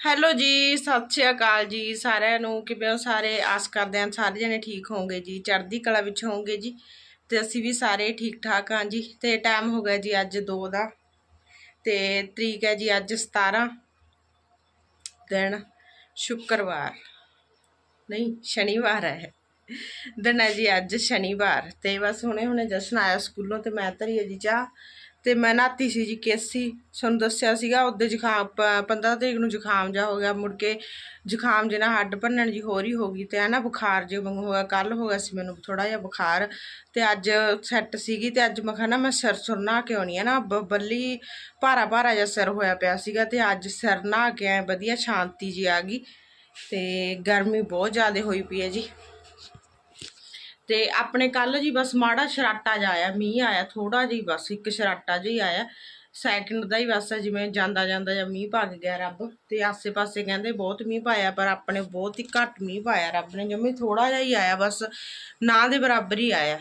Hello ਜੀ, ਸਤਿ ਸ਼੍ਰੀ ਅਕਾਲ ਜੀ ਸਾਰਿਆਂ ਨੂੰ। ਕਿਵੇਂ ਹੋ ਸਾਰੇ? ਆਸ ਕਰਦੇ ਹਾਂ ਸਾਰੇ ਜਣੇ ਠੀਕ ਹੋਵੋਗੇ ਜੀ। ਚੜ੍ਹਦੀ ਕਲਾ ਵਿੱਚ ਹੋਵੋਗੇ ਜੀ ਤੇ ਅਸੀਂ ਵੀ ਸਾਰੇ ਠੀਕ ਠਾਕ ਹਾਂ ਜੀ। ਤੇ ਟਾਈਮ ਹੋ ਗਿਆ ਜੀ ਅੱਜ 2 ਦਾ ਤੇ ਤਰੀਕ ਹੈ ਜੀ ਅੱਜ 17 ਦਿਨ ਸ਼ੁੱਕਰਵਾਰ। ਨਹੀਂ, ਸ਼ਨੀਵਾਰ ਹੈ। ਦਿਨ ਹੈ ਜੀ ਅੱਜ ਸ਼ਨੀਵਾਰ ਤੇ ਬਸ ਹੁਣੇ ਹੁਣੇ ਜਸ਼ਨ ਆਇਆ ਸਕੂਲੋਂ ਤੇ ਮੈਂ ਧਰੀ ਹੈ ਜੀ ਚਾਹ। ਤੇ ਮੈਂ ਨਾਤੀ ਸੀ ਜੀ ਕੇਸੀ ਤੁਹਾਨੂੰ ਦੱਸਿਆ ਸੀਗਾ, ਉਹਦੇ ਜ਼ੁਕਾਮ 15 ਤਰੀਕ ਨੂੰ ਜ਼ੁਕਾਮ ਜਾ ਹੋ ਗਿਆ ਮੁੜ ਕੇ ਜ਼ੁਕਾਮ ਨਾ ਹੱਡ ਭੰਨਣ ਜੀ ਹੋਰ ਹੀ ਹੋ ਗਈ ਤੇ ਆ ਨਾ ਬੁਖਾਰ ਜੇ ਵਾਂਗੂ ਹੋਇਆ ਕੱਲ ਹੋ ਗਿਆ ਸੀ ਮੈਨੂੰ ਥੋੜਾ ਜਿਹਾ ਬੁਖਾਰ ਤੇ ਅੱਜ ਸੈੱਟ ਸੀਗੀ ਤੇ ਅੱਜ ਮੈਂ ਕਿਹਾ ਨਾ ਮੈਂ ਸਿਰ ਸੁਰ ਨਹਾ ਕੇ ਆਉਣੀ ਹੈ ਨਾ, ਬ- ਬੱਲੀ ਭਾਰਾ ਭਾਰਾ ਜਿਹਾ ਸਿਰ ਹੋਇਆ ਪਿਆ ਸੀਗਾ ਤੇ ਅੱਜ ਸਿਰ ਨਹਾ ਕੇ ਆਏ, ਵਧੀਆ ਸ਼ਾਂਤੀ ਜੀ ਆ ਗਈ ਤੇ ਗਰਮੀ ਬਹੁਤ ਜ਼ਿਆਦਾ ਹੋਈ ਪਈ ਹੈ ਜੀ। ਤੇ ਆਪਣੇ ਕੱਲ ਜੀ ਬਸ ਮਾੜਾ ਸ਼ਰਾਟਾ ਜਿਹਾ ਆਇਆ, ਮੀਂਹ ਆਇਆ ਥੋੜਾ ਜਿਹਾ ਬਸ, ਇੱਕ ਸ਼ਰਾਟਾ ਜਿਹਾ ਹੀ ਆਇਆ। ਸੈਕਿੰਡ ਦਾ ਹੀ ਬਸ ਜਿਵੇਂ ਜਾਂਦਾ ਜਾਂਦਾ ਜਾਂ ਮੀਂਹ ਪਾ ਗਿਆ ਰੱਬ। ਤੇ ਆਸੇ-ਪਾਸੇ ਕਹਿੰਦੇ ਬਹੁਤ ਮੀਂਹ ਪਾਇਆ, ਪਰ ਆਪਣੇ ਬਹੁਤ ਹੀ ਘੱਟ ਮੀਂਹ ਪਾਇਆ ਰੱਬ ਨੇ, ਜਮੇ ਥੋੜਾ ਜਿਹਾ ਹੀ ਆਇਆ ਬਸ, ਨਾ ਦੇ ਬਰਾਬਰ ਹੀ ਆਇਆ।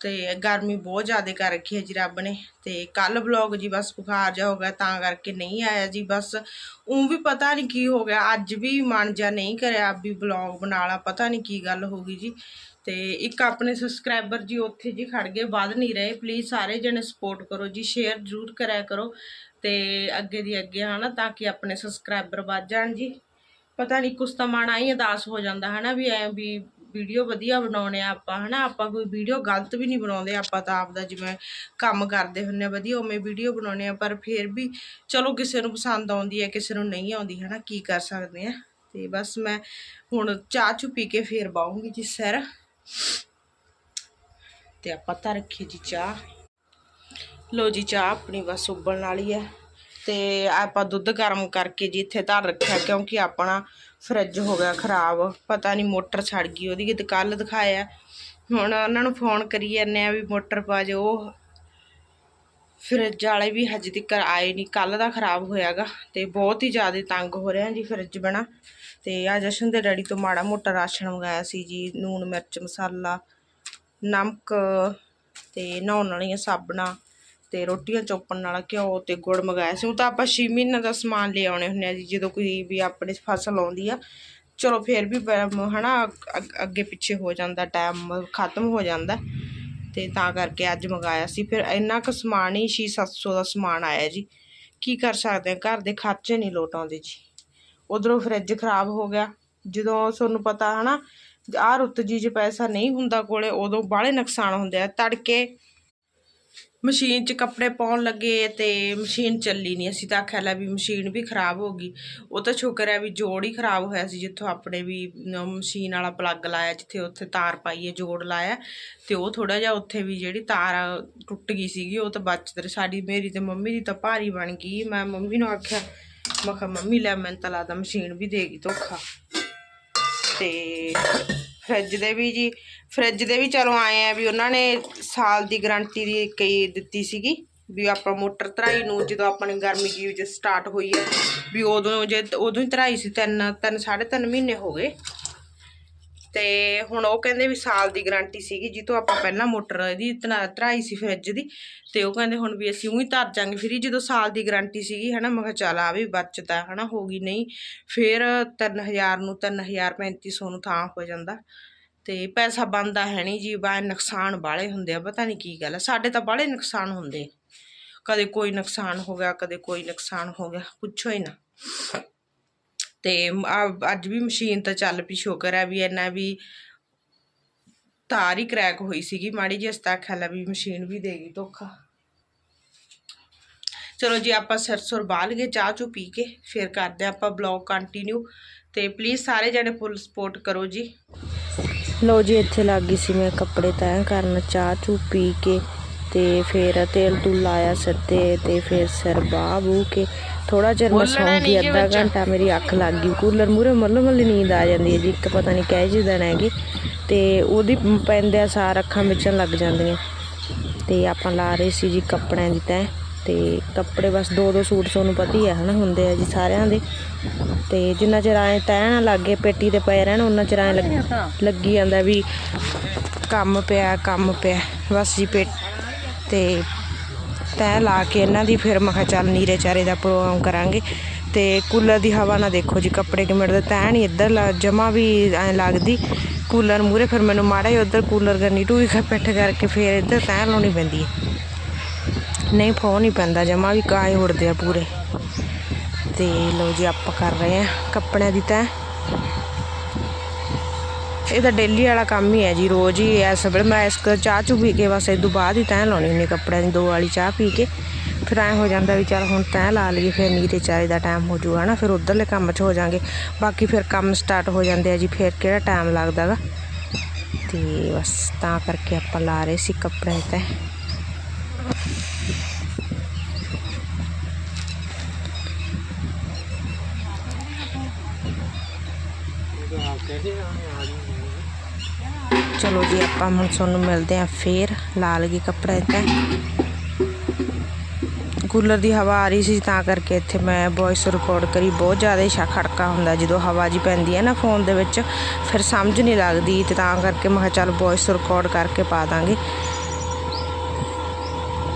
ਤੇ ਗਰਮੀ ਬਹੁਤ ਜ਼ਿਆਦਾ ਕਰ ਰੱਖੀ ਹੈ ਜੀ ਰੱਬ ਨੇ। ਤੇ ਕੱਲ ਵਲੌਗ ਜੀ ਬਸ ਬੁਖਾਰ ਜਾ ਹੋ ਗਿਆ, ਤਾਂ ਕਰਕੇ ਨਹੀਂ ਆਇਆ ਜੀ ਬਸ। ਉਹ ਵੀ ਪਤਾ ਨਹੀਂ ਕੀ ਹੋ ਗਿਆ, ਅੱਜ ਵੀ ਮਨ ਜਾ ਨਹੀਂ ਕਰਿਆ ਵੀ ਵਲੌਗ ਬਣਾ ਲਾ ਪਤਾ ਨਹੀਂ ਕੀ ਗੱਲ ਹੋ ਗਈ ਜੀ। ਤੇ ਇੱਕ ਆਪਣੇ ਸਬਸਕ੍ਰਾਈਬਰ ਜੀ ਉੱਥੇ ਜੀ ਖੜ ਗਏ, ਵੱਧ ਨਹੀਂ ਰਹੇ। ਪਲੀਜ਼ ਸਾਰੇ ਜਣੇ ਸਪੋਰਟ ਕਰੋ ਜੀ ਸ਼ੇਅਰ ਜ਼ਰੂਰ ਕਰਿਆ ਕਰੋ ਤੇ ਅੱਗੇ ਦੀ ਅੱਗੇ, ਹਨਾ, ਤਾਂ ਕਿ ਆਪਣੇ ਸਬਸਕ੍ਰਾਈਬਰ ਵੱਧ ਜਾਣ ਜੀ। ਪਤਾ ਨਹੀਂ, ਕੁਛ ਤਾਂ ਮਨ ਆਈ ਉਦਾਸ ਹੋ ਜਾਂਦਾ, ਹਨਾ, ਵੀ ਐ ਵੀ ਵੀਡੀਓ ਵਧੀਆ ਬਣਾਉਣੇ ਆ ਆਪਾਂ, ਹਨਾ। ਆਪਾਂ ਕੋਈ ਵੀਡੀਓ ਗਲਤ ਵੀ ਨਹੀਂ ਬਣਾਉਂਦੇ, ਆਪਾਂ ਤਾਂ ਆਪਦਾ ਜਿਵੇਂ ਕੰਮ ਕਰਦੇ ਹੁੰਨੇ ਆ, ਵਧੀਆ ਉਵੇਂ ਵੀਡੀਓ ਬਣਾਉਣੇ ਆ, ਪਰ ਫਿਰ ਵੀ ਚਲੋ ਕਿਸੇ ਨੂੰ ਪਸੰਦ ਆਉਂਦੀ ਹੈ, ਕਿਸੇ ਨੂੰ ਨਹੀਂ ਆਉਂਦੀ, ਹਨਾ, ਕੀ ਕਰ ਸਕਦੇ ਆ। ਤੇ ਬਸ ਮੈਂ ਹੁਣ ਚਾਹ ਚੁ ਪੀ ਕੇ ਫੇਰ ਬਾਉਂਗੀ ਜੀ ਸਰ ਤੇ ਆਪਾਂ ਤਾਂ ਰੱਖੀ ਜੀ ਚਾਹ। ਲੋ ਜੀ ਚਾਹ ਆਪਣੀ ਬਸ ਉਬਲਣ ਵਾਲੀ ਹੈ। ਤੇ ਆਪਾਂ ਦੁੱਧ ਗਰਮ ਕਰਕੇ ਜੀ ਇੱਥੇ ਧਰ ਰੱਖਿਆ ਕਿਉਂਕਿ ਆਪਣਾ ਫਰਿੱਜ ਹੋ ਗਿਆ ਖਰਾਬ। ਪਤਾ ਨਹੀਂ ਮੋਟਰ ਛੜ ਗਈ, ਉਹਦੀ ਕਿਤੇ ਕੱਲ ਦਿਖਾਇਆ। ਹੁਣ ਉਹਨਾਂ ਨੂੰ ਫੋਨ ਕਰੀ ਜਾਂਦੇ ਆ ਵੀ ਮੋਟਰ ਪਾ ਉਹ ਫਰਿੱਜ ਵਾਲੇ ਵੀ ਹਜੇ ਤੱਕ ਆਏ ਨਹੀਂ ਕੱਲ ਦਾ ਖਰਾਬ ਹੋਇਆਗਾ ਤੇ ਬਹੁਤ ਹੀ ਜ਼ਿਆਦਾ ਤੰਗ ਹੋ ਰਿਹਾ ਜੀ ਫਰਿੱਜ ਬਣਾ। ਤੇ ਆ ਜਸ਼ਨ ਦੇ ਡੈਡੀ ਤੋਂ ਮਾੜਾ ਮੋਟਾ ਰਾਸ਼ਨ ਮੰਗਾਇਆ ਸੀ ਜੀ ਨੂਨ ਮਿਰਚ, ਮਸਾਲਾ, ਨਮਕ ਤੇ ਨਹਾਉਣ ਵਾਲੀਆਂ ਸਾਬਣਾਂ ਤੇ ਰੋਟੀਆਂ ਚੋਪਣ ਵਾਲਾ ਘਿਓ ਤੇ ਗੁੜ ਮੰਗਾਇਆ ਸੀ। ਉਹ ਤਾਂ ਆਪਾਂ 6 ਮਹੀਨੇ ਦਾ ਸਮਾਨ ਲੈ ਆਉਣੇ ਹੁੰਨੇ ਆ ਜੀ, ਜਦੋਂ ਕੋਈ ਵੀ ਆਪਣੀ ਫਸਲ ਆਉਂਦੀ ਆ। ਚਲੋ ਫਿਰ ਵੀ ਬ- ਹਨਾ, ਅੱਗ- ਅੱਗੇ ਪਿੱਛੇ ਹੋ ਜਾਂਦਾ, ਟਾਈਮ ਖਤਮ ਹੋ ਜਾਂਦਾ। ਤੇ ਤਾਂ ਕਰਕੇ ਅੱਜ ਮੰਗਾਇਆ ਸੀ। ਫਿਰ ਇੰਨਾ ਕੁ ਸਮਾਨ ਹੀ 6-700 ਦਾ ਸਮਾਨ ਆਇਆ ਜੀ। ਕੀ ਕਰ ਸਕਦੇ ਆ ਘਰ ਦੇ ਖਰਚੇ ਨਹੀਂ ਲੋਟ ਆਉਂਦੇ ਜੀ। ਉਧਰੋਂ ਫਰਿੱਜ ਖਰਾਬ ਹੋ ਗਿਆ। ਜਦੋਂ ਤੁਹਾਨੂੰ ਪਤਾ ਹਨਾ, ਆਹ ਰੁੱਤ ਜੀ ਜੇ ਪੈਸਾ ਨਹੀਂ ਹੁੰਦਾ ਕੋਲੇ, ਉਦੋਂ ਬਾਹਲੇ ਨੁਕਸਾਨ ਹੁੰਦੇ ਆ। ਤੜਕੇ ਮਸ਼ੀਨ 'ਚ ਕੱਪੜੇ ਪਾਉਣ ਲੱਗੇ ਤੇ ਮਸ਼ੀਨ ਚੱਲੀ ਨਹੀਂ ਅਸੀਂ ਤਾਂ ਆਖਿਆ, ਲੈ ਵੀ ਮਸ਼ੀਨ ਵੀ ਖਰਾਬ ਹੋ ਗਈ। ਉਹ ਤਾਂ ਸ਼ੁਕਰ ਹੈ ਵੀ ਜੋੜ ਹੀ ਖਰਾਬ ਹੋਇਆ ਸੀ, ਜਿੱਥੋਂ ਆਪਣੇ ਵੀ ਮਸ਼ੀਨ ਵਾਲਾ ਪਲੱਗ ਲਾਇਆ, ਜਿੱਥੇ ਉੱਥੇ ਤਾਰ ਪਾਈਏ ਜੋੜ ਲਾਇਆ। ਤੇ ਉਹ ਥੋੜਾ ਜਿਹਾ ਉੱਥੇ ਵੀ ਜਿਹੜੀ ਤਾਰ ਟੁੱਟ ਗਈ ਸੀਗੀ, ਉਹ ਤਾਂ ਬਚਤ ਰਹੀ। ਸਾਡੀ, ਮੇਰੀ ਤੇ ਮੰਮੀ ਦੀ ਤਾਂ ਭਾਰੀ ਬਣ ਗਈ। ਮੈਂ ਮੰਮੀ ਨੂੰ ਆਖਿਆ, ਮੈਂ ਕਿਹਾ, ਮੰਮੀ, ਲੈ ਮੈਨੂੰ ਤਾਂ ਲੱਗਦਾ ਮਸ਼ੀਨ ਵੀ ਦੇਗੀ ਧੋਖਾ। ਤੇ ਫਰਿੱਜ ਦੇ ਵੀ ਜੀ ਫਰਿੱਜ ਦੇ ਵੀ ਚਲੋ ਆਏ ਆ ਵੀ ਉਹਨਾਂ ਨੇ ਸਾਲ ਦੀ ਗਾਰੰਟੀ ਦੀ ਕਈ ਦਿੱਤੀ ਸੀਗੀ ਵੀ ਆਪਾਂ ਮੋਟਰ ਧਰਾਈ ਨੂੰ ਜਦੋਂ ਆਪਣੇ ਗਰਮੀ ਦੀ ਵਿੱਚ ਸਟਾਰਟ ਹੋਈ ਹੈ, ਵੀ ਉਦੋਂ ਜੇ ਉਦੋਂ ਹੀ ਧਰਾਈ ਸੀ, ਤਿੰਨ ਤਿੰਨ, ਸਾਢੇ ਤਿੰਨ ਮਹੀਨੇ ਹੋ ਗਏ। ਤੇ ਹੁਣ ਉਹ ਕਹਿੰਦੇ ਵੀ ਸਾਲ ਦੀ ਗਾਰੰਟੀ ਸੀਗੀ ਜਿੱਤੋਂ ਆਪਾਂ ਪਹਿਲਾਂ ਮੋਟਰ ਇਹਦੀ ਧਨਾ- ਧਰਾਈ ਸੀ ਫਰਿੱਜ ਦੀ, ਤੇ ਉਹ ਕਹਿੰਦੇ ਹੁਣ ਵੀ ਅਸੀਂ ਉਹੀ ਧਰ ਜਾਾਂਗੇ। ਫਿਰ ਜਦੋਂ ਸਾਲ ਦੀ ਗਾਰੰਟੀ ਸੀਗੀ, ਹਨਾ, ਮੈਂ ਕਿਹਾ ਚੱਲ ਆ ਵੀ ਬਚਦਾ ਹਨਾ, ਹੋ ਗਈ ਨਹੀਂ। ਫਿਰ 3000 ਨੂੰ 3000 3500 ਨੂੰ ਥਾਂ ਹੋ ਜਾਂਦਾ। ਤੇ ਪੈਸਾ ਬੰਦਾ ਹੈ ਨਹੀਂ ਜੀ, ਬਾ ਨੁਕਸਾਨ ਬਾਲੇ ਹੁੰਦੇ ਆ, ਪਤਾ ਨਹੀਂ ਕੀ ਗੱਲ ਆ। ਸਾਡੇ ਤਾਂ ਬਾਲੇ ਨੁਕਸਾਨ ਹੁੰਦੇ ਕਦੇ ਕੋਈ ਨੁਕਸਾਨ ਹੋ ਗਿਆ, ਕਦੇ ਕੋਈ ਨੁਕਸਾਨ ਹੋ ਗਿਆ, ਪੁੱਛੋ ਹੀ ਨਾ। ਤੇ ਅੱਜ ਵੀ ਮਸ਼ੀਨ ਤਾਂ ਚੱਲ ਪਈ, ਸ਼ੁਕਰ ਹੈ ਵੀ ਇੰਨਾ ਵੀ ਤਾਰ ਹੀ ਕ੍ਰੈਕ ਹੋਈ ਸੀਗੀ। ਮਾੜੀ ਜਿਹੀ ਅਸਤਾ ਖਿਆਲ ਹੈ ਵੀ ਮਸ਼ੀਨ ਵੀ ਦੇਗੀ ਧੋਖਾ। ਚਲੋ ਜੀ, ਆਪਾਂ ਸਰਸੁਰ ਬਾਲ ਕੇ ਚਾਹ ਚੂ ਪੀ ਕੇ, ਫਿਰ ਕਰਦੇ ਹਾਂ ਆਪਾਂ ਬਲੌਗ ਕੰਟੀਨਿਊ ਤੇ ਪਲੀਜ਼ ਸਾਰੇ ਜਣੇ ਫੁੱਲ ਸਪੋਰਟ ਕਰੋ ਜੀ। ਲੋ ਜੀ ਇੱਥੇ ਲੱਗ ਗਈ ਸੀ ਮੈਂ ਕੱਪੜੇ ਤੈਅ ਕਰਨ ਚਾਹ ਚੂ ਪੀ ਕੇ ਤੇ ਫਿਰ ਤੇਲ ਤੂਲ ਲਾਇਆ ਸਿਰ ਤੇ ਤੇ ਫਿਰ ਸਿਰ ਬਾਹ ਬੂ ਕੇ। ਥੋੜਾ ਚਿਰ ਮੈਂ ਸੌਂ ਗਈ ਜੀ ਅੱਧਾ। ਘੰਟਾ ਮੇਰੀ ਅੱਖ ਲੱਗ ਗਈ ਕੂਲਰ ਮੂਰੇ ਮੱਲੋ ਮੱਲੀ ਨੀਂਦ ਆ ਜਾਂਦੀ ਹੈ ਜੀ ਇੱਕ ਪਤਾ ਨਹੀਂ ਕਹਿ ਜਿਹੀ ਦਿਨ ਹੈਗੀ। ਤੇ ਉਹਦੀ ਪੈਂਦਿਆਂ ਸਾਰ ਅੱਖਾਂ ਵਿੱਚੋਂ ਲੱਗ ਜਾਂਦੀਆਂ। ਤੇ ਆਪਾਂ ਲਾ ਰਹੇ ਸੀ ਜੀ ਕੱਪੜਿਆਂ ਦੀ ਤੈਅ। ਤੇ ਕੱਪੜੇ ਬਸ ਦੋ ਦੋ ਸੂਟ ਤੁਹਾਨੂੰ ਪਤਾ ਹੀ ਹੈ ਹਨਾ, ਹੁੰਦੇ ਆ ਜੀ ਸਾਰਿਆਂ ਦੇ। ਤੇ ਜਿੰਨਾ ਚਿਰ ਐਂ ਤੈਅ ਨਾ ਲੱਗੇ, ਪੇਟੀ ਤੇ ਪਏ ਰਹਿਣ ਉਹਨਾਂ ਚਿਰ ਐਂ ਲੱਗ- ਲੱਗੀ ਜਾਂਦਾ ਵੀ ਕੰਮ ਪਿਆ ਕੰਮ ਪਿਆ। ਬਸ ਜੀ ਪੇਟ ਤੇ ਤੈਅ ਲਾ ਕੇ ਇਹਨਾਂ ਦੀ ਫਿਰ ਮੈਂ ਕਿਹਾ ਚੱਲ ਨੀਰੇ ਚਾਰੇ ਦਾ ਪ੍ਰੋਗਰਾਮ ਕਰਾਂਗੇ। ਤੇ ਕੂਲਰ ਦੀ ਹਵਾ ਨਾ ਦੇਖੋ ਜੀ, ਕੱਪੜੇ ਕਿਵੇਂ ਦੇ ਤੈਨ ਨਹੀਂ ਇੱਧਰ ਜਮਾ ਵੀ ਐ ਲੱਗਦੀ। ਕੂਲਰ ਮੂਰੇ ਫਿਰ ਮੈਨੂੰ ਮਾੜਾ ਹੀ ਉੱਧਰ ਕੂਲਰ ਕਰਨੀ, ਟੂਈ ਖਾ ਪਿੱਠ ਕਰਕੇ ਫਿਰ ਇੱਧਰ ਤੈਨ ਲਾਉਣੀ ਪੈਂਦੀ ਹੈ। ਨਹੀਂ ਫੋਨ ਹੀ ਪੈਂਦਾ ਜਮਾ ਵੀ ਕਾਏ ਉੜਦੇ ਆ ਪੂਰੇ ਤੇ ਲੋ ਜੀ ਆਪਾਂ ਕਰ ਰਹੇ ਆ ਕੱਪੜਿਆਂ ਦੀ ਤੈਅ ਇਹ ਤਾਂ ਡੇਲੀ ਵਾਲਾ ਕੰਮ ਹੀ ਹੈ ਜੀ ਰੋਜ਼ ਹੀ ਇਸ ਵੇਲੇ ਮੈਂ ਇਸ ਕ ਚਾਹ ਚੂ ਪੀ ਕੇ ਬਸ ਇਹ ਤੋਂ ਬਾਅਦ ਹੀ ਤੈਅ ਲਾਉਣੀ ਹੁੰਦੀ ਕੱਪੜਿਆਂ ਦੀ ਦੋ ਵਾਲੀ ਚਾਹ ਪੀ ਕੇ ਫਿਰ ਐਂ ਹੋ ਜਾਂਦਾ ਵੀ ਚੱਲ ਹੁਣ ਤੈਅ ਲਾ ਲਈਏ ਫਿਰ ਨੀਰੇ ਚਾਰੇ ਦਾ ਟਾਈਮ ਹੋ ਜੂਗਾ ਨਾ ਫਿਰ ਉਧਰਲੇ ਕੰਮ 'ਚ ਹੋ ਜਾਾਂਗੇ ਬਾਕੀ ਫਿਰ ਕੰਮ ਸਟਾਰਟ ਹੋ ਜਾਂਦੇ ਆ ਜੀ ਫਿਰ ਕਿਹੜਾ ਟਾਈਮ ਲੱਗਦਾਗਾ ਤੇ ਬਸ ਤਾਂ ਕਰਕੇ ਆਪਾਂ ਲਾ ਰਹੇ ਸੀ ਕੱਪੜੇ ਤੇ ਚਲੋ ਜੀ, ਆਪਾਂ ਹੁਣ ਤੁਹਾਨੂੰ ਮਿਲਦੇ ਆਂ ਫੇਰ। ਲਾ ਲਗੀ ਕੱਪੜਾ ਤੇ। ਕੂਲਰ ਦੀ ਹਵਾ ਆ ਰਹੀ ਸੀ, ਤਾਂ ਕਰਕੇ ਇੱਥੇ ਮੈਂ ਵੌਇਸ ਰਿਕਾਰਡ ਕਰੀ। ਬਹੁਤ ਜ਼ਿਆਦਾ ਹੀ ਸ਼ਾ ਖੜਕਾ ਹੁੰਦਾ, ਜਦੋਂ ਹਵਾ ਜੀ ਪੈਂਦੀ ਹੈ ਨਾ ਫੋਨ ਦੇ ਵਿੱਚ, ਫਿਰ ਸਮਝ ਨਹੀਂ ਲੱਗਦੀ ਤੇ ਤਾਂ ਕਰਕੇ ਮੈਂ ਕਿਹਾ ਚੱਲ ਵੌਇਸ ਰਿਕਾਰਡ ਕਰਕੇ ਪਾ ਦਾਂਗੇ।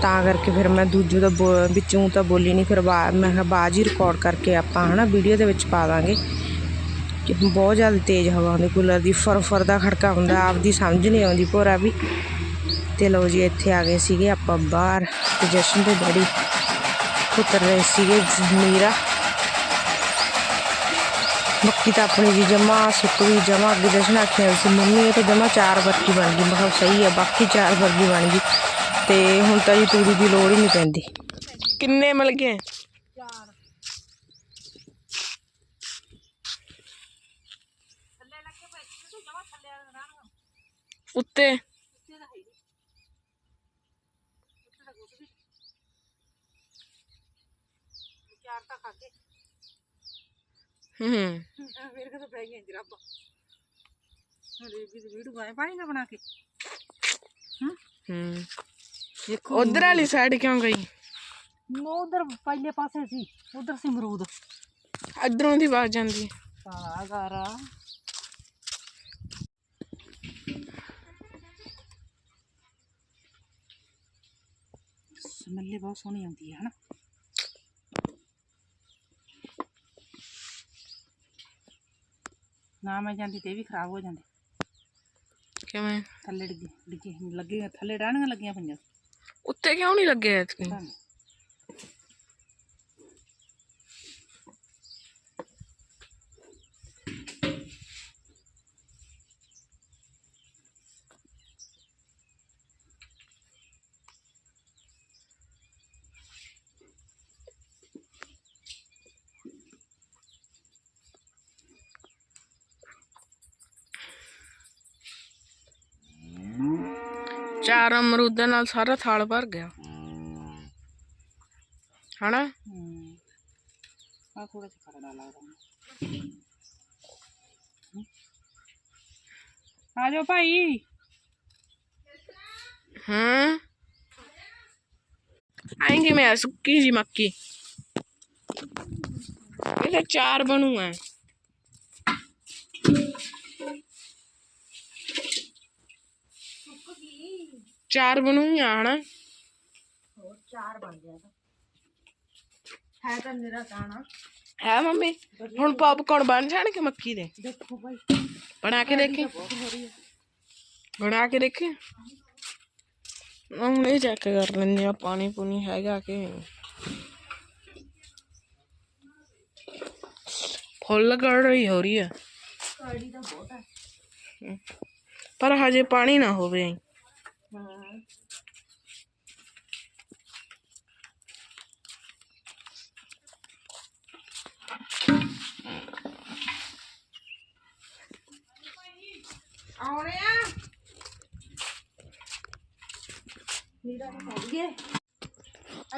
ਤਾਂ ਕਰਕੇ ਫਿਰ ਮੈਂ ਦੂਜੇ ਦਾ ਬੋ- ਵਿੱਚੋਂ ਤਾਂ ਬੋਲੀ ਨਹੀਂ, ਫਿਰ ਬਾ- ਮੈਂ ਕਿਹਾ ਬਾਜ ਹੀ ਰਿਕਾਰਡ ਕਰਕੇ ਆਪਾਂ ਹਨਾ ਵੀਡੀਓ ਦੇ ਵਿੱਚ ਪਾ ਦਾਂਗੇ। ਬਹੁਤ ਜ਼ਿਆਦਾ ਤੇਜ਼ ਹਵਾ ਹੁੰਦੀ ਕੂਲਰ ਦੀ ਫਰ ਫਰ ਦਾ ਖੜਕਾ ਹੁੰਦਾ ਆਪਦੀ ਸਮਝ ਨਹੀਂ ਆਉਂਦੀ ਭੋਰਾ ਵੀ। ਤੇ ਲਓ ਜੀ ਇੱਥੇ ਆ ਗਏ ਸੀਗੇ ਆਪਾਂ ਬਾਹਰ ਤੇ ਜਸ਼ਨ ਦੇ ਡੈਡੀ ਉਤਰ ਰਹੇ ਸੀਗੇ ਜ਼ਮੀਰਾ। ਮੱਕੀ ਤਾਂ ਆਪਣੀ ਜੀ ਜਮਾ ਸੁੱਕ ਗਈ ਜਮਾ ਅੱਗੇ ਜਸ਼ਨ ਆਖਿਆ ਸੀ ਮੰਮੀ ਇਹ ਤਾਂ ਜਮਾ ਚਾਰ ਵਰਗੀ ਬਣ ਗਈ। ਮੈਂ ਕਿਹਾ ਸਹੀ ਹੈ ਬਾਕੀ ਚਾਰ ਵਰਗੀ ਬਣ ਗਈ। ਤੇ ਹੁਣ ਤਾਂ ਜੀ ਤੂੜੀ ਦੀ ਲੋੜ ਹੀ ਨਹੀਂ ਪੈਂਦੀ। ਕਿੰਨੇ ਮਿਲ ਗਏ? ਉੱਤੇ। ਹੂੰ। ਮੇਰੇ ਕੋਲ ਤਾਂ ਪੈ ਗਈਆਂ ਜਰਾਬਾਂ। ਹਲੇ ਵੀ ਵੀਡੀਓ ਆਏ ਪਾਣੀ ਨਾ ਬਣਾ ਕੇ। ਹੂੰ। ਦੇਖੋ। ਉਧਰ ਵਾਲੀ ਸਾਈਡ ਕਿਉਂ ਗਈ? ਉਧਰ ਪਹਿਲੇ ਪਾਸੇ ਸੀ ਉਧਰ ਸੀ ਅਮਰੂਦ। ਇਧਰੋਂ ਦੀ ਆਵਾਜ਼ ਜਾਂਦੀ ਸਾਲਾ ਗਾਰਾ ਸਮੱਲੇ ਬਹੁਤ ਸੋਹਣੀ ਆਉਂਦੀ ਹੈ ਹਨਾ ਨਾ ਮੈਂ ਜਾਂਦੀ ਤੇ ਇਹ ਵੀ ਖਰਾਬ ਹੋ ਜਾਂਦੇ ਕਿਵੇਂ ਥੱਲੇ ਡਿੱਗੇ ਡਿੱਗੇ ਲੱਗੇ ਥੱਲੇ ਡਾਣੀਆਂ ਲੱਗੀਆਂ ਪਈਆਂ ਉੱਤੇ ਕਿਉਂ ਨਹੀਂ ਲੱਗੇ ਐਤਕੀ ਪਤਾ ਨੀ। ਚਾਰ ਅਮਰੂਦਾਂ ਨਾਲ ਸਾਰਾ ਥਾਲ ਭਰ ਗਿਆ। ਹਨਾ? ਹੂੰ ਆ ਥੋੜਾ ਜਿਹਾ ਖਰੜਾ ਲੱਗਦਾ। ਆ ਜਾਓ ਭਾਈ। ਹੂੰ। ਆਏਂਗੇ ਮੈਂ ਸੁੱਕੀ ਜੀ ਮੱਕੀ। ਇਹ ਤਾਂ ਚਾਰ ਬਣੂਗੀਆਂ ਹਨਾ? ਚਾਰ ਬਣ ਗਿਆ ਤਾਂ। ਹੈ ਤਾਂ ਮੇਰਾ ਦਾਣਾ। ਹੈ ਮੰਮੀ? ਹੁਣ ਪੌਪਕੌਰਨ ਬਣ ਜਾਣਗੇ ਮੱਕੀ ਦੇ? ਦੇਖੋ ਭਾਈ। ਬਣਾ ਕੇ ਦੇਖੇ? ਬਣਾ ਕੇ ਦੇਖੇ? ਹੁਣ ਇਹ ਚੈੱਕ ਕਰ ਲੈਂਦੇ ਆ ਪਾਣੀ ਪੂਣੀ ਹੈਗਾ ਕਿ ਫੁੱਲ ਗੜ ਰਹੀ ਹੋ ਰਹੀ ਹੈ। ਕਾੜੀ ਦਾ ਬਹੁਤ ਹੈ। ਪਰ ਹਜੇ ਪਾਣੀ ਨਾ ਹੋਵੇ ਹਾਂ ਆਉਣੇ ਆ ਨੀਰਾ ਹੋ ਗਿਆ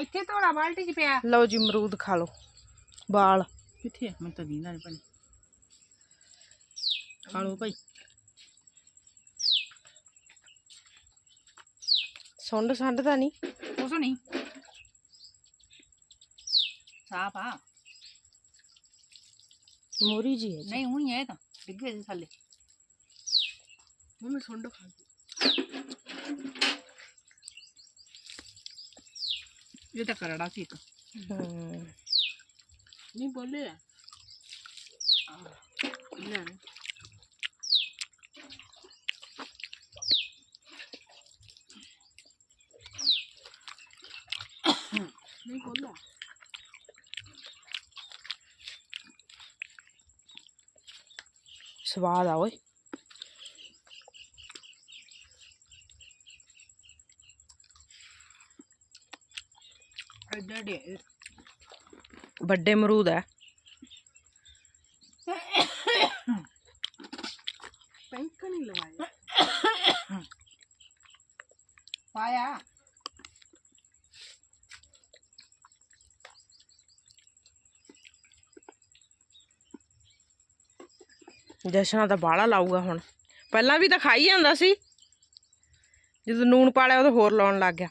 ਇੱਥੇ ਥੋੜਾ ਬਾਲਟੀ ਚ ਪਿਆ। ਲਓ ਜੀ ਅਮਰੂਦ ਖਾ ਲਓ। ਬਾਲ। ਕਿੱਥੇ ਮੈਂ ਤਾਂ ਦੀਨਾ ਨਹੀਂ ਪਾਣੀ। ਖਾ ਲਓ ਭਾਈ। ਸੁੰਡ ਸੰਡ ਤਾਂ ਨਹੀਂ? ਕੁਛ ਨਹੀਂ। ਸਾਫ਼ ਆ। ਮੋਰੀ ਜੀ ਹੈ ਜੀ। ਨਹੀਂ ਉਹੀ ਹੈ ਇਹ ਤਾਂ। ਡਿੱਗੇ ਸੀ ਥੱਲੇ। ਮੰਮੀ ਸੁੰਡ ਖਾ ਇਹ ਤਾਂ ਕਰੜਾ ਸੀ ਇੱਕ। ਹੂੰ। ਨਹੀਂ ਬੋਲੇ ਨਹੀਂ ਬੋਲਾ ਸਵਾਦ ਆ ਓਏ। ਵੱਡੇ ਅਮਰੂਦ ਹੈ ਪੈਂਕ ਨਹੀਂ ਲਵਾਇਆ ਪਾਇਆ। ਜਸ਼ਨਾ ਤਾਂ ਬਾਹਲਾ ਲਾਊਗਾ ਹੁਣ। ਪਹਿਲਾਂ ਵੀ ਤਾਂ ਖਾਈ ਜਾਂਦਾ ਸੀ। ਜਦੋਂ ਨੂਣ ਪਾ ਲਿਆ ਉਦੋਂ ਹੋਰ ਲਾਉਣ ਲੱਗ ਗਿਆ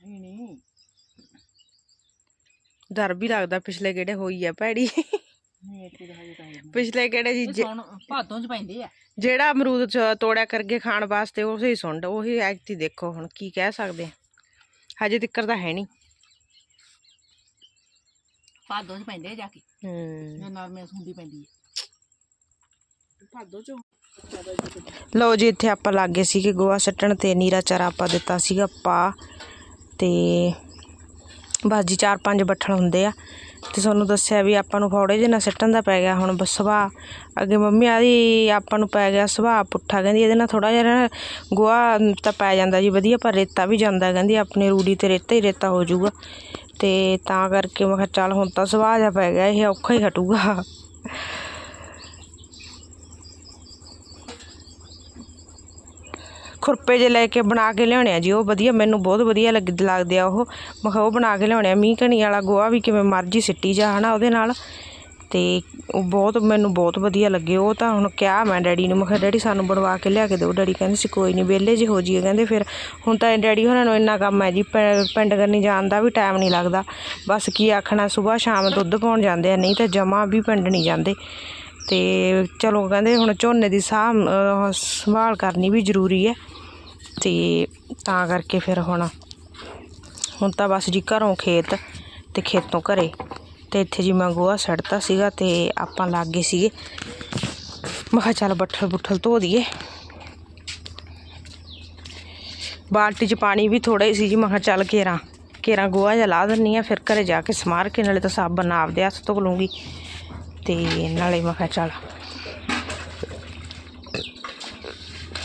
ਨਹੀਂ ਨਹੀਂ ਡਰ ਵੀ ਲੱਗਦਾ ਪਿਛਲੇ ਕਿਹੜੇ ਹੋਈ ਆ ਭੈੜੀ। ਹੈ ਪਿਛਲੇ ਕਿਹੜੇ ਜੀ ਭਾਦੋਂ ਚ ਪੈਂਦੇ ਆ। ਜਿਹੜਾ ਅਮਰੂਦ ਚ ਤੋੜਿਆ ਕਰਕੇ ਖਾਣ ਵਾਸਤੇ ਉਹੀ ਸੁੰਡ ਉਹੀ ਐਕਤੀ ਦੇਖੋ ਹੁਣ ਕੀ ਕਹਿ ਸਕਦੇ ਆ। ਹਜੇ ਤੱਕਰ ਤਾਂ ਹੈ ਨਹੀਂ। ਭਾਦੋਂ ਚ ਪੈਂਦੇ ਆ ਜਾ ਕੇ। ਹੂੰ। ਜਾਂ ਨਰਮੇ ਸੁੰਦੀ ਪੈਂਦੀ ਹੈ ਭਾਦੋਂ ਚ। ਲਓ ਜੀ ਇੱਥੇ ਆਪਾਂ ਲੱਗੇ ਸੀਗੇ ਗੋਆ ਸੱਟਣ ਤੇ ਨੀਰਾ ਚਾਰਾ ਆਪਾਂ ਦਿੱਤਾ ਸੀਗਾ ਪਾ ਤੇ ਬਸ ਜੀ ਚਾਰ ਪੰਜ ਬੱਠਲ ਹੁੰਦੇ ਆ। ਤੇ ਤੁਹਾਨੂੰ ਦੱਸਿਆ ਵੀ ਆਪਾਂ ਨੂੰ ਫੌੜੇ ਜਿਹੇ ਨਾਲ ਸਿੱਟਣ ਦਾ ਪੈ ਗਿਆ ਹੁਣ ਬਸ ਸੁਭਾਅ। ਅੱਗੇ ਮੰਮੀ ਆਦੀ ਆਪਾਂ ਨੂੰ ਪੈ ਗਿਆ ਸੁਭਾਅ ਪੁੱਠਾ। ਕਹਿੰਦੀ ਇਹਦੇ ਨਾਲ ਥੋੜਾ ਜਿਹਾ ਨਾ ਗੋਆ ਤਾਂ ਪੈ ਜਾਂਦਾ ਜੀ, ਵਧੀਆ ਪਰ ਰੇਤਾ ਵੀ ਜਾਂਦਾ। ਕਹਿੰਦੀ ਆਪਣੀ ਰੂੜੀ ਤੇ ਰੇਤਾ ਹੀ ਰੇਤਾ ਹੋ ਜਾਊਗਾ। ਤੇ ਤਾਂ ਕਰਕੇ ਮੈਂ ਕਿਹਾ ਚੱਲ ਹੁਣ ਤਾਂ ਸੁਭਾਅ ਜਿਹਾ ਪੈ ਗਿਆ, ਇਹ ਔਖਾ ਹੀ ਹਟੂਗਾ। ਖੁਰਪੇ ਜੇ ਲੈ ਕੇ ਬਣਾ ਕੇ ਲਿਆਉਣੇ ਆ ਜੀ, ਉਹ ਵਧੀਆ, ਮੈਨੂੰ ਬਹੁਤ ਵਧੀਆ ਲੱਗ, ਲੱਗਦੇ ਆ ਉਹ। ਮੈਂ ਕਿਹਾ ਉਹ ਬਣਾ ਕੇ ਲਿਆਉਣੇ ਆ, ਮੀਂਹ ਕਣੀ ਵਾਲਾ ਗੋਹਾ ਵੀ ਕਿਵੇਂ ਮਰਜ਼ੀ ਸਿੱਟੀ ਜਾ, ਹਨਾ, ਉਹਦੇ ਨਾਲ। ਤੇ ਉਹ ਬਹੁਤ, ਮੈਨੂੰ ਬਹੁਤ ਵਧੀਆ ਲੱਗੇ, ਉਹ ਤਾਂ ਹੁਣ ਕਿਹਾ ਮੈਂ ਡੈਡੀ ਨੂੰ, ਮੈਂ ਕਿਹਾ, ਡੈਡੀ, ਸਾਨੂੰ ਬਣਵਾ ਕੇ ਲਿਆ ਕੇ ਦਿਓ। ਡੈਡੀ ਕਹਿੰਦੇ ਸੀ ਕੋਈ ਨਹੀਂ ਵਿਹਲੇ ਜੇ ਹੋ ਜੀਏ ਕਹਿੰਦੇ ਫਿਰ, ਹੁਣ ਤਾਂ ਡੈਡੀ ਹੋਰਾਂ ਨੂੰ ਇੰਨਾ ਕੰਮ ਹੈ ਜੀ ਪਿੰਡ ਕਰਨੀ ਜਾਣ ਦਾ ਵੀ ਟਾਈਮ ਨਹੀਂ ਲੱਗਦਾ। ਬਸ ਕੀ ਆਖਣਾ ਸਵੇਰ ਸ਼ਾਮ ਦੁੱਧ ਪਾਉਣ ਜਾਂਦੇ ਆ, ਨਹੀਂ ਤਾਂ ਜਮਾ ਵੀ ਪਿੰਡ ਨਹੀਂ ਜਾਂਦੇ। ਤੇ ਚਲੋ ਕਹਿੰਦੇ ਹੁਣ ਝੋਨੇ ਦੀ ਸਾਂਭ ਸੰਭਾਲ ਕਰਨੀ ਵੀ ਜ਼ਰੂਰੀ ਹੈ ਤੇ ਤਾਂ ਕਰਕੇ ਫਿਰ ਹੁਣ ਹੁਣ ਤਾਂ ਬਸ ਜੀ ਘਰੋਂ ਖੇਤ ਤੇ ਖੇਤੋਂ ਘਰੇ ਤੇ ਇੱਥੇ ਜੀ ਮੈਂ ਗੋਹਾ ਸੜਤਾ ਸੀਗਾ ਤੇ ਆਪਾਂ ਲੱਗ ਗਏ ਸੀਗੇ। ਮੈਂ ਕਿਹਾ ਚੱਲ ਬੱਠਲ ਬੁੱਠਲ ਧੋ ਦਈਏ। ਬਾਲਟੀ 'ਚ ਪਾਣੀ ਵੀ ਥੋੜਾ ਹੀ ਸੀ ਜੀ, ਮੈਂ ਕਿਹਾ ਚੱਲ ਕੇਰਾਂ ਕੇਰਾਂ ਗੋਹਾ ਜਿਹਾ ਲਾ ਦਿੰਨੀ ਆ, ਫਿਰ ਘਰੇ ਜਾ ਕੇ ਸਮਾਰ ਕੇ, ਨਾਲੇ ਤਾਂ ਸਾਬਣ ਆਪਦੇ ਹੱਥ ਧੋ ਲੂੰਗੀ ਤੇ ਨਾਲੇ ਮੈਂ ਕਿਹਾ ਚੱਲ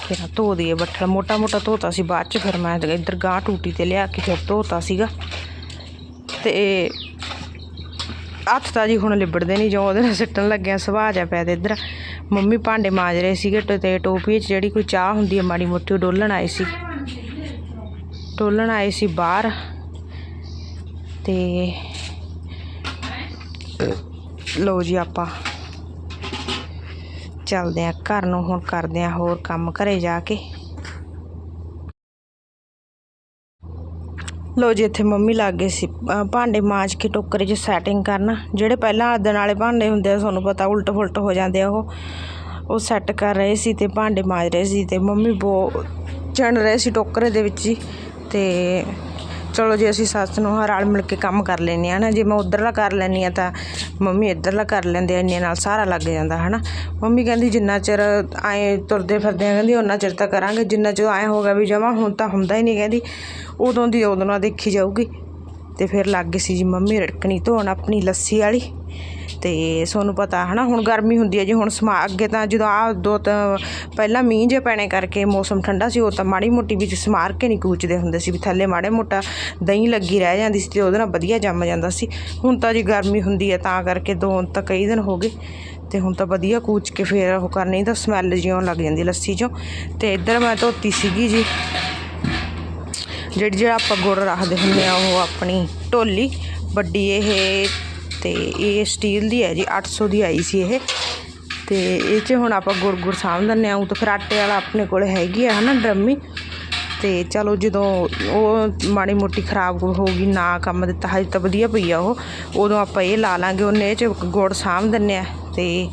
ਫਿਰ ਧੋ ਦਈਏ ਬੱਠਲ। ਮੋਟਾ ਮੋਟਾ ਧੋਤਾ ਸੀ ਬਾਅਦ ਚ, ਫਿਰ ਮੈਂ ਇੱਧਰ ਗਾਂ ਟੂਟੀ ਤੇ ਲਿਆ ਕੇ ਫਿਰ ਧੋਤਾ ਸੀਗਾ। ਤੇ ਹੱਥ ਤਾਂ ਜੀ ਹੁਣ ਲਿਬੜਦੇ ਨਹੀਂ ਜੋ ਉਹਦੇ ਨਾਲ ਸਿੱਟਣ ਲੱਗਿਆ, ਸੁਭਾਅ ਜਾ ਪਿਆ ਤੇ ਇੱਧਰ। ਮੰਮੀ ਭਾਂਡੇ ਮਾਂਜ ਰਹੇ ਸੀਗੇ ਟ- ਤੇ ਟੋਪੀ 'ਚ ਜਿਹੜੀ ਕੋਈ ਚਾਹ ਹੁੰਦੀ ਹੈ ਮਾੜੀ ਮੋਟੀ ਉਹ ਡੋਲਣ ਆਏ ਸੀ। ਡੋਲਣ ਆਏ ਸੀ ਬਾਹਰ। ਤੇ ਲਓ ਜੀ ਆਪਾਂ ਚੱਲਦੇ ਆ ਘਰ ਨੂੰ, ਹੁਣ ਕਰਦੇ ਆ ਹੋਰ ਕੰਮ ਘਰੇ ਜਾ ਕੇ। ਲੋ ਜੀ ਇੱਥੇ ਮੰਮੀ ਲੱਗ ਗਏ ਸੀ ਭਾਂਡੇ ਮਾਂਜ ਕੇ ਟੋਕਰੇ 'ਚ ਸੈਟਿੰਗ ਕਰਨ। ਜਿਹੜੇ ਪਹਿਲਾਂ ਆਦਣ ਵਾਲੇ ਭਾਂਡੇ ਹੁੰਦੇ ਆ, ਤੁਹਾਨੂੰ ਪਤਾ ਉਲਟ ਫੁਲਟ ਹੋ ਜਾਂਦੇ ਆ ਉਹ। ਉਹ ਸੈੱਟ ਕਰ ਰਹੇ ਸੀ ਤੇ ਭਾਂਡੇ ਮਾਂਜ ਰਹੇ ਸੀ ਤੇ ਮੰਮੀ ਬਹੁਤ ਚਣ ਰਹੇ ਸੀ ਟੋਕਰੇ ਦੇ ਵਿੱਚ ਹੀ ਤੇ ਚਲੋ ਜੇ, ਅਸੀਂ ਸੱਸ ਨੂੰ ਰਲ ਮਿਲ ਕੇ ਕੰਮ ਕਰ ਲੈਂਦੇ ਆ ਨਾ। ਜੇ ਮੈਂ ਉਧਰਲਾ ਕਰ ਲੈਂਦੀ ਆ ਤਾਂ ਮੰਮੀ ਇੱਧਰਲਾ ਕਰ ਲੈਂਦੇ ਆ, ਇੰਨੇ ਨਾਲ ਸਾਰਾ ਲੱਗ ਜਾਂਦਾ, ਹਨਾ। ਮੰਮੀ ਕਹਿੰਦੀ, ਜਿੰਨਾ ਚਿਰ ਆਏ ਤੁਰਦੇ ਫਿਰਦੇ ਆ, ਕਹਿੰਦੀ ਉਹਨਾਂ ਚਿਰ ਤਾਂ ਕਰਾਂਗੇ। ਜਿੰਨਾ ਚਿਰ ਆਏ ਹੋਗਾ ਵੀ ਜਮਾ, ਹੁਣ ਤਾਂ ਹੁੰਦਾ ਹੀ ਨਹੀਂ, ਕਹਿੰਦੀ। ਉਦੋਂ ਦੀ ਉਦੋਂ ਨਾਲ ਦੇਖੀ ਜਾਊਗੀ। ਤੇ ਫਿਰ ਲੱਗ ਗਈ ਸੀ ਜੀ, ਮੰਮੀ ਰੜਕਣੀ ਧੋਣ ਆਪਣੀ ਲੱਸੀ ਵਾਲੀ। ਤੇ ਤੁਹਾਨੂੰ ਪਤਾ ਹਨਾ, ਹੁਣ ਗਰਮੀ ਹੁੰਦੀ ਹੈ ਜੀ, ਹੁਣ ਸਮਾ, ਅੱਗੇ ਤਾਂ ਜਦੋਂ ਆ ਦੋ ਤਾਂ ਪਹਿਲਾਂ ਮੀਂਹ ਜੇ ਪੈਣੇ ਕਰਕੇ ਮੌਸਮ ਠੰਡਾ ਸੀ ਉਹ ਤਾਂ ਮਾੜੀ ਮੋਟੀ ਵਿੱਚ ਸਮਾਰ ਕੇ ਨਹੀਂ ਕੂਚਦੇ ਹੁੰਦੇ ਸੀ ਵੀ ਥੱਲੇ ਮਾੜੇ ਮੋਟਾ ਦਹੀਂ ਲੱਗੀ ਰਹਿ ਜਾਂਦੀ ਸੀ ਤੇ ਉਹਦੇ ਨਾਲ ਵਧੀਆ ਜੰਮ ਜਾਂਦਾ ਸੀ। ਹੁਣ ਤਾਂ ਜੀ ਗਰਮੀ ਹੁੰਦੀ ਹੈ, ਤਾਂ ਕਰਕੇ ਦੋ ਤਾਂ ਕਈ ਦਿਨ ਹੋ ਗਏ ਤੇ ਹੁਣ ਤਾਂ ਵਧੀਆ ਕੂਚ ਕੇ ਫੇਰ ਉਹ ਕਰਨੀ ਤਾਂ ਸਮੈਲ ਜਿਉਂ ਲੱਗ ਜਾਂਦੀ ਲੱਸੀ ਚੋਂ। ਤੇ ਇੱਧਰ ਮੈਂ ਧੋਤੀ ਸੀਗੀ ਜੀ, ਜਿਹੜੀ ਜਿਹੜਾ ਆਪਾਂ ਗੁੜ ਰੱਖਦੇ ਹੁੰਦੇ ਆ, ਉਹ ਆਪਣੀ ਢੋਲੀ, ਵੱਡੀ ਇਹ ਤੇ ਇਹ ਸਟੀਲ ਦੀ ਹੈ ਜੀ 800 ਦੀ ਆਈ ਸੀ ਇਹ। ਤੇ ਇਹ 'ਚ ਹੁਣ ਆਪਾਂ ਗੁੜ ਗੁੜ ਸਾਂਭ ਦਿੰਦੇ ਆ ਉਹ ਤਾਂ ਫਿਰ ਆਟੇ ਵਾਲਾ ਆਪਣੇ ਕੋਲ ਹੈਗੀ ਆ, ਹਨਾ, ਡਰਮੀ। ਤੇ ਚਲੋ ਜਦੋਂ ਉਹ ਮਾੜੀ ਮੋਟੀ ਖਰਾਬ ਹੋ ਗਈ, ਨਾ ਕੰਮ ਦਿੱਤਾ, ਹਜੇ ਤਾਂ ਵਧੀਆ ਪਈ ਆ ਉਹ। ਉਦੋਂ ਆਪਾਂ ਇਹ ਲਾ ਲਾਂਗੇ, ਉਹਨੇ ਇਹ 'ਚ ਗੁੜ ਸਾਂਭ ਦਿੰਦੇ ਆ ਤੇ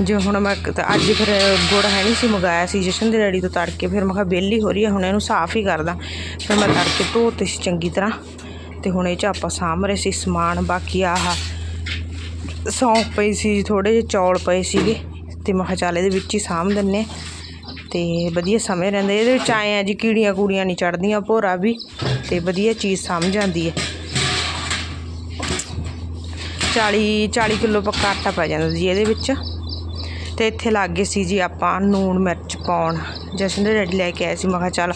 ਜੇ ਹੁਣ ਮੈਂ ਕ- ਅੱਜ ਫਿਰ ਗੁੜ ਹੈ ਨਹੀਂ ਸੀ ਮੰਗਾਇਆ ਸੀ, ਜਸ਼ਨ ਦੇ ਡੈਡੀ ਤੋਂ ਤੜਕੇ। ਫਿਰ ਮੈਂ ਕਿਹਾ, ਵਿਹਲੀ ਹੋ ਰਹੀ ਹੈ ਹੁਣ ਇਹਨੂੰ ਸਾਫ਼ ਹੀ ਕਰਦਾ। ਫਿਰ ਮੈਂ ਤੜਕੇ ਧੋਤੇ ਸੀ ਚੰਗੀ ਤਰ੍ਹਾਂ। ਤੇ ਹੁਣ ਇਹ ਚ ਆਪਾਂ ਸਾਂਭ ਰਹੇ ਸੀ ਸਮਾਨ, ਬਾਕੀ ਆਹ ਸੌਂਫ ਪਈ ਸੀ ਥੋੜੇ ਜਿਹੇ ਚੌਲ ਪਏ ਸੀਗੇ ਤੇ ਮੈਂ ਕਿਹਾ ਚੱਲ ਇਹਦੇ ਵਿੱਚ ਹੀ ਸਾਂਭ ਦਿੰਨੇ ਤੇ ਵਧੀਆ ਸਮੇਂ ਰਹਿੰਦੇ, ਇਹਦੇ ਵਿੱਚ ਆਏ ਆ ਜੀ ਕੀੜੀਆਂ ਕੂੜੀਆਂ ਨਹੀਂ ਚੜਦੀਆਂ ਭੋਰਾ ਵੀ, ਤੇ ਵਧੀਆ ਚੀਜ਼ ਸਮਝ ਜਾਂਦੀ ਹੈ। 40 40 ਕਿਲੋ ਪੱਕਾ ਆਟਾ ਪੈ ਜਾਂਦਾ ਜੀ ਇਹਦੇ ਵਿੱਚ। ਤੇ ਇੱਥੇ ਲੱਗ ਗਏ ਸੀ ਜੀ ਆਪਾਂ ਨੂਣ ਮਿਰਚ ਪਾਉਣ। ਜਸ਼ਨ ਦੇ ਡੈਡੀ ਲੈ ਕੇ ਆਏ ਸੀ, ਮੈਂ ਕਿਹਾ ਚੱਲ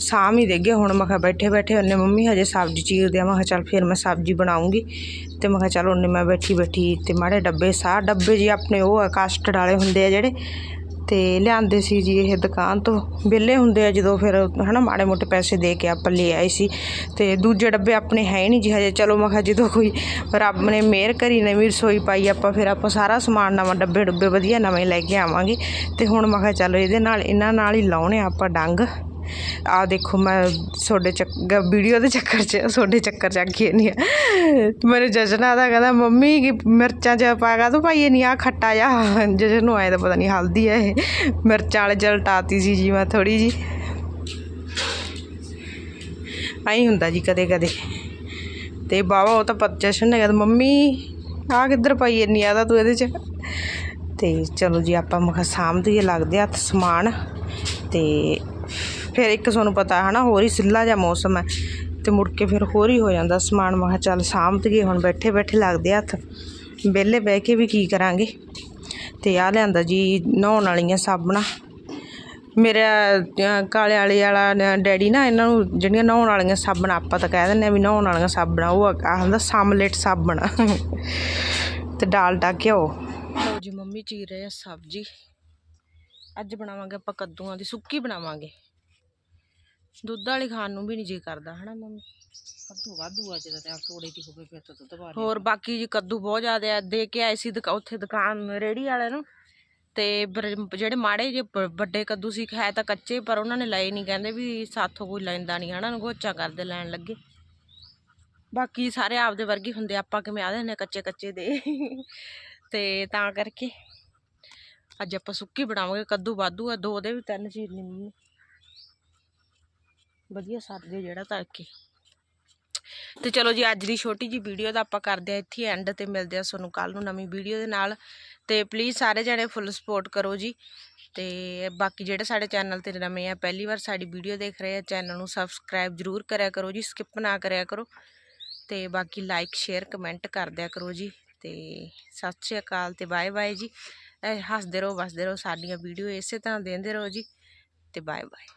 ਸਾਮ ਹੀ ਦੇਗੇ ਹੁਣ ਮੈਂ ਕਿਹਾ ਬੈਠੇ ਬੈਠੇ ਉਹਨੇ ਮੰਮੀ ਹਜੇ ਸਬਜ਼ੀ ਚੀਰਦੇ ਆ ਮੈਂ ਕਿਹਾ ਚੱਲ ਫਿਰ ਮੈਂ ਸਬਜ਼ੀ ਬਣਾਉਂਗੀ। ਤੇ ਮੈਂ ਕਿਹਾ ਚੱਲ ਉਹਨੇ ਮੈਂ ਬੈਠੀ ਬੈਠੀ ਤੇ ਮਾੜੇ ਡੱਬੇ ਸਾਹ ਡੱਬੇ ਜੀ ਆਪਣੇ ਉਹ ਆ ਕਾਸਟਡ ਵਾਲੇ ਹੁੰਦੇ ਆ ਜਿਹੜੇ। ਤੇ ਲਿਆਂਦੇ ਸੀ ਜੀ ਇਹ ਦੁਕਾਨ ਤੋਂ। ਵਿਹਲੇ ਹੁੰਦੇ ਆ ਜਦੋਂ ਫਿਰ ਹਨਾ ਮਾੜੇ ਮੋਟੇ ਪੈਸੇ ਦੇ ਕੇ ਆਪਾਂ ਲੈ ਆਏ ਸੀ। ਤੇ ਦੂਜੇ ਡੱਬੇ ਆਪਣੇ ਹੈ ਹੀ ਨਹੀਂ ਜੀ ਹਜੇ। ਚਲੋ ਮੈਂ ਕਿਹਾ ਜਦੋਂ ਕੋਈ ਰੱਬ ਨੇ ਮਿਹਰ ਕਰੀ, ਨਵੀਂ ਰਸੋਈ ਪਾਈ, ਆਪਾਂ ਫਿਰ ਆਪਾਂ ਸਾਰਾ ਸਮਾਨ ਨਵਾਂ ਡੱਬੇ ਡੁੱਬੇ ਵਧੀਆ ਨਵੇਂ ਲੈ ਕੇ ਆਵਾਂਗੇ। ਤੇ ਹੁਣ ਮੈਂ ਕਿਹਾ ਚਲੋ ਇਹਦੇ ਨਾਲ, ਇਹਨਾਂ ਨਾਲ ਹੀ ਲਾਉਣੇ ਆ ਆਪਾਂ ਡੰਗ। ਆ ਦੇਖੋ ਮੈਂ ਤੁਹਾਡੇ ਚੱਕ ਵੀਡੀਓ ਦੇ ਚੱਕਰ 'ਚ ਤੁਹਾਡੇ ਚੱਕਰ 'ਚ ਆਖੀ ਨਹੀਂ ਆ। ਮੇਰੇ ਜਜਨਾ ਦਾ ਕਹਿੰਦਾ, ਮੰਮੀ, ਕੀ ਮਿਰਚਾਂ 'ਚ ਪਾਗਾ ਤੂੰ ਭਾਈ ਨਹੀਂ ਆ? ਖੱਟਾ ਜਾ ਜਜਨ ਨੂੰ ਆਏ ਤਾਂ ਪਤਾ ਨਹੀਂ ਹਲਦੀ ਆ ਇਹ। ਮਿਰਚਾਂ ਵਾਲੇ ਜਲਟਾਤੀ ਸੀ ਜੀ ਮੈਂ ਥੋੜੀ ਜੀ ਆਈ ਹੁੰਦਾ ਜੀ ਕਦੇ ਕਦੇ ਤੇ ਬਾਵਾ ਉਹ ਤਾਂ ਪਤ ਜਸ਼ਨ ਨੇ ਕਹਿੰਦਾ ਮੰਮੀ ਆ ਕਿੱਧਰ ਪਾਈ ਇੰਨੀ ਆਦਾ ਤੂੰ ਇਹਦੇ 'ਚ ਤੇ ਚਲੋ ਜੀ, ਆਪਾਂ ਮਖਾ ਸਾਂਭਦੇ ਲੱਗਦੇ ਹੱਥ ਸਮਾਨ। ਤੇ ਫਿਰ ਇੱਕ ਤੁਹਾਨੂੰ ਪਤਾ ਹੈ ਨਾ ਹੋਰ ਹੀ ਸਿੱਲਾ ਜਿਹਾ ਮੌਸਮ ਹੈ ਤੇ ਮੁੜ ਕੇ ਫਿਰ ਹੋਰ ਹੀ ਹੋ ਜਾਂਦਾ ਸਮਾਨ। ਮੈਂ ਚੱਲ ਚੱਲ ਗਏ, ਹੁਣ ਬੈਠੇ ਬੈਠੇ ਲੱਗਦੇ ਹੱਥ। ਵਿਹਲੇ ਬਹਿ ਕੇ ਵੀ ਕੀ ਕਰਾਂਗੇ? ਤੇ ਆ ਲਿਆਂਦਾ ਜੀ, ਨਹਾਉਣ ਵਾਲੀਆਂ ਸਾਬਣਾ। ਮੇਰਾ ਕਾਲੇ ਵਾਲੇ ਵਾਲਾ ਡੈਡੀ ਨਾ, ਇਹਨਾਂ ਨੂੰ ਜਿਹੜੀਆਂ ਨਹਾਉਣ ਵਾਲੀਆਂ ਸਾਬਣ, ਆਪਾਂ ਤਾਂ ਕਹਿ ਦਿੰਦੇ ਆ ਵੀ ਨਹਾਉਣ ਵਾਲੀਆਂ ਸਾਬਣਾ, ਉਹ ਆ ਹੁੰਦਾ ਸਾਮਲੇਟ ਸਾਬਣ। ਤੇ ਡਾਲਡਾ ਘਿਓ ਲਓ ਜੀ, ਮੰਮੀ ਚੀਰ ਰਹੇ ਆ ਸਬਜ਼ੀ। ਅੱਜ ਬਣਾਵਾਂਗੇ ਆਪਾਂ ਕੱਦੂਆਂ ਦੀ ਸੁੱਕੀ ਬਣਾਵਾਂਗੇ। ਦੁੱਧ ਵਾਲੀ ਖਾਣ ਨੂੰ ਵੀ ਨਹੀਂ ਜੀ ਕਰਦਾ ਹਨਾ ਮੰਮੀ? ਕੱਦੂ ਵਾਧੂ ਅੱਜ ਦਾ ਟਾਈਮ ਤੋੜੇ ਦੀ ਹੋਵੇ ਫਿਰ ਤਾਂ ਦੁੱਧ ਲਿਆ ਹੋਰ ਬਾਕੀ ਜੀ ਕੱਦੂ ਬਹੁਤ ਜ਼ਿਆਦਾ ਆ ਦੇ ਕੇ ਆਏ ਸੀ ਦੁਕਾ- ਉੱਥੇ ਦੁਕਾਨ ਰੇੜੀ ਵਾਲੇ ਨੂੰ। ਤੇ ਬਰ- ਜਿਹੜੇ ਮਾੜੇ ਜੇ ਬ- ਵੱਡੇ ਕੱਦੂ ਸੀ ਹੈ ਤਾਂ ਕੱਚੇ ਪਰ ਉਹਨਾਂ ਨੇ ਲਏ ਨਹੀਂ ਕਹਿੰਦੇ ਵੀ ਸਾਥੋਂ ਕੋਈ ਲੈਂਦਾ ਨਹੀਂ ਹਨਾ ਨਗੋਚਾ ਕਰਦੇ ਲੈਣ ਲੱਗੇ। ਬਾਕੀ ਸਾਰੇ ਆਪਦੇ ਵਰਗੇ ਹੁੰਦੇ ਆਪਾਂ ਕਿਵੇਂ ਆਦੇ ਨੇ ਕੱਚੇ ਕੱਚੇ ਦੇ। ਤੇ ਤਾਂ ਕਰਕੇ ਅੱਜ ਆਪਾਂ ਸੁੱਕੀ ਬਣਾਵਾਂਗੇ ਕੱਦੂ ਵਾਧੂ ਆ ਦੋ ਦੇ ਵੀ ਤਿੰਨ ਚੀਰਨੀ ਮੰਮੀ। ਵਧੀਆ ਸਰਦੇ ਜਿਹੜਾ ਤੜਕੇ ਤੇ ਚਲੋ ਜੀ, ਅੱਜ ਦੀ ਛੋਟੀ ਜੀ ਵੀਡੀਓ ਦਾ ਆਪਾਂ ਕਰਦੇ ਆ ਇੱਥੇ ਐਂਡ ਤੇ ਮਿਲਦੇ ਆ ਤੁਹਾਨੂੰ ਕੱਲ ਨੂੰ ਨਵੀਂ ਵੀਡੀਓ ਦੇ ਨਾਲ। ਤੇ ਪਲੀਜ਼ ਸਾਰੇ ਜਣੇ ਫੁੱਲ ਸਪੋਰਟ ਕਰੋ ਜੀ। ਤੇ ਬਾਕੀ ਜਿਹੜੇ ਸਾਡੇ ਚੈਨਲ ਤੇ ਨਵੇਂ ਆ, ਪਹਿਲੀ ਵਾਰ ਸਾਡੀ ਵੀਡੀਓ ਦੇਖ ਰਹੇ ਆ ਚੈਨਲ ਨੂੰ ਸਬਸਕ੍ਰਾਈਬ ਜਰੂਰ ਕਰਿਆ ਕਰੋ ਜੀ ਸਕਿਪ ਨਾ ਕਰਿਆ ਕਰੋ। ਤੇ ਬਾਕੀ ਲਾਈਕ ਸ਼ੇਅਰ ਕਮੈਂਟ ਕਰ ਦਿਆ ਕਰੋ ਜੀ। ਤੇ ਸਤਿ ਸ਼੍ਰੀ ਅਕਾਲ ਤੇ ਬਾਏ ਬਾਏ ਜੀ। ਹੱਸਦੇ ਰਹੋ, ਵਸਦੇ ਰਹੋ ਸਾਡੀਆਂ ਵੀਡੀਓ ਇਸੇ ਤਰ੍ਹਾਂ ਦਿੰਦੇ ਰਹੋ ਜੀ। ਤੇ ਬਾਏ ਬਾਏ